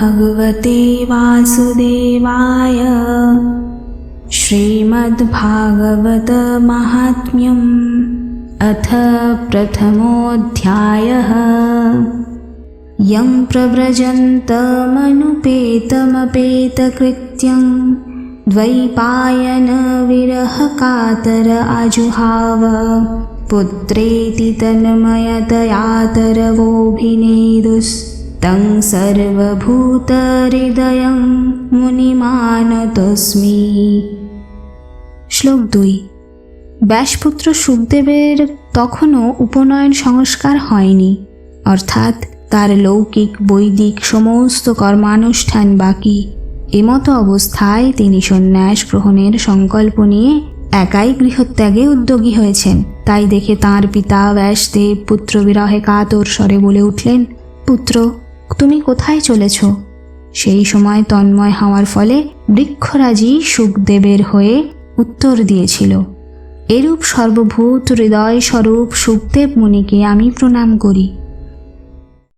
भगवते वासुदेवाय श्रीमद्भागवतमाहात्म्यम् अथ प्रथमोऽध्यायः। यं प्रव्रजन्तमनुपेतमपेतकृत्यं द्वैपायनविरहकातर आजुहाव पुत्रेति तं সর্বভূতহৃদয়ং মুনিমানতস্মি শ্লোক দুই। ব্যাসপুত্র সুখদেবের তখনও উপনয়ন সংস্কার হয়নি, অর্থাৎ তার লৌকিক, বৈদিক সমস্ত কর্মানুষ্ঠান বাকি। এমতো অবস্থায় তিনি সন্ন্যাস গ্রহণের সংকল্প নিয়ে একাই গৃহত্যাগে উদ্যোগী হয়েছেন। তাই দেখে তার পিতা ব্যাসদেব পুত্র বিরহে কাতর স্বরে বলে উঠলেন, পুত্র তুমি কোথায় চলেছ? সেই সময় তন্ময় হওয়ার ফলে বৃক্ষরাজি সুখদেবের হয়ে উত্তর দিয়েছিল, এরূপ সর্বভূত হৃদয় স্বরূপ সুখদেব মুনিকে আমি প্রণাম করি।